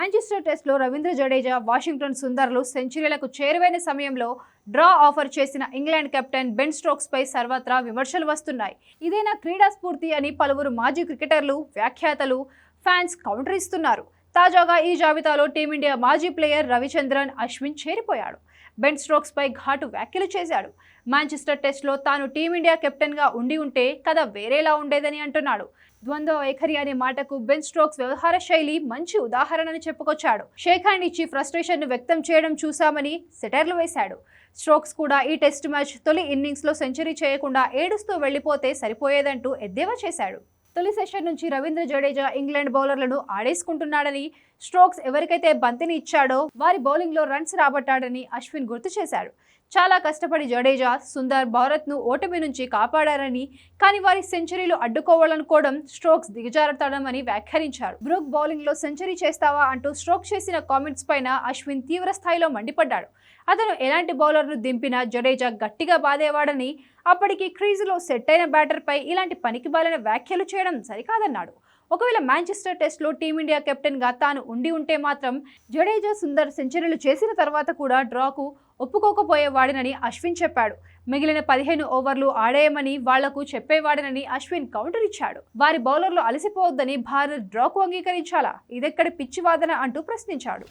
Manchester టెస్ట్లో రవీంద్ర జడేజా వాషింగ్టన్ సుందర్లు సెంచరీలకు చేరువైన సమయంలో డ్రా ఆఫర్ చేసిన ఇంగ్లాండ్ కెప్టెన్ బెన్ స్ట్రోక్స్పై సర్వత్రా విమర్శలు వస్తున్నాయి. ఇదేనా క్రీడా స్ఫూర్తి అని పలువురు మాజీ క్రికెటర్లు వ్యాఖ్యాతలు ఫ్యాన్స్ కౌంటర్ ఇస్తున్నారు. తాజాగా ఈ జాబితాలో టీమిండియా మాజీ ప్లేయర్ రవిచంద్రన్ అశ్విన్ చేరిపోయాడు. బెన్ స్ట్రోక్స్ పై ఘాటు వ్యాఖ్యలు చేశాడు. మాంచెస్టర్ టెస్ట్లో తాను టీమిండియా కెప్టెన్గా ఉండి ఉంటే కథ వేరేలా ఉండేదని అంటున్నాడు. ద్వంద్వ వైఖరి అనే మాటకు బెన్ స్ట్రోక్స్ వ్యవహార శైలి మంచి ఉదాహరణని చెప్పుకొచ్చాడు. షేక్ ఇచ్చి ఫ్రస్ట్రేషన్ను వ్యక్తం చేయడం చూశామని సెటర్లు వేశాడు. స్ట్రోక్స్ కూడా ఈ టెస్ట్ మ్యాచ్ తొలి ఇన్నింగ్స్లో సెంచరీ చేయకుండా ఏడుస్తూ వెళ్ళిపోతే సరిపోయేదంటూ ఎద్దేవా చేశాడు. తొలి సెషన్ నుంచి రవీంద్ర జడేజా ఇంగ్లాండ్ బౌలర్లను ఆడేసుకుంటున్నాడని స్ట్రోక్స్ ఎవరికైతే బంతిని ఇచ్చాడో వారి బౌలింగ్లో రన్స్ రాబట్టాడని అశ్విన్ గుర్తు చేశాడు. చాలా కష్టపడి జడేజా సుందర్ భారత్ను ఓటమి నుంచి కాపాడారని కానీ వారి సెంచరీలు అడ్డుకోవాలనుకోవడం స్ట్రోక్స్ దిగజారుతాడమని వ్యాఖ్యానించారు. బ్రూక్ బౌలింగ్లో సెంచరీ చేస్తావా అంటూ స్ట్రోక్ చేసిన కామెంట్స్ పైన అశ్విన్ తీవ్ర స్థాయిలో మండిపడ్డాడు. అతను ఎలాంటి బౌలర్ను దింపినా జడేజా గట్టిగా బాధేవాడని అప్పటికి క్రీజులో సెట్ అయిన బ్యాటర్పై ఇలాంటి పనికిబాలిన వ్యాఖ్యలు చేయడం సరికాదన్నాడు. ఒకవేళ మాంచెస్టర్ టెస్ట్లో టీమిండియా కెప్టెన్గా తాను ఉండి ఉంటే మాత్రం జడేజా సుందర్ సెంచరీలు చేసిన తర్వాత కూడా డ్రాకు ఒప్పుకోకపోయేవాడినని అశ్విన్ చెప్పాడు. మిగిలిన పదిహేను ఓవర్లు ఆడేయమని వాళ్ళకు చెప్పేవాడినని అశ్విన్ కౌంటర్ ఇచ్చాడు. వారి బౌలర్లు అలసిపోవద్దని భారత్ డ్రాకు అంగీకరించాలా? ఇదెక్కడి పిచ్చివాదన అంటూ ప్రశ్నించాడు.